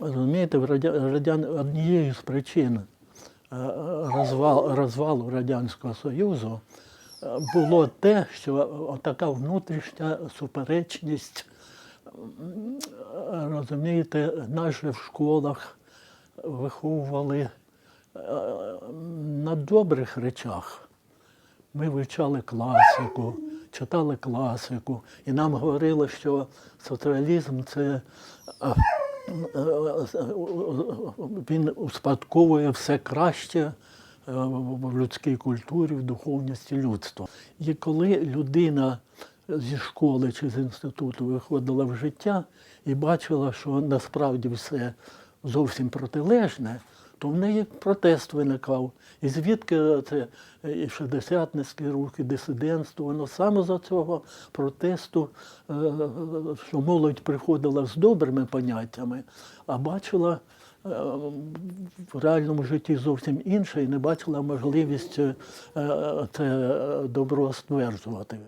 Розумієте, в радян... однією з причин е, розвал... розвалу Радянського Союзу е, було те, що така внутрішня суперечність, розумієте, нас в школах виховували е, на добрих речах. Ми вивчали класику, читали класику, і нам говорили, що соціалізм це він успадковує все краще е, в людській культурі, в духовності людства. І коли людина зі школи чи з інституту виходила в життя і бачила, що насправді все зовсім протилежне, то в неї протест виникав. І звідки це і шестидесятницький рух, і дисидентство, воно саме за цього протесту, е, що молодь приходила з добрими поняттями, а бачила е, в реальному житті зовсім інше і не бачила можливість е, це добро стверджувати.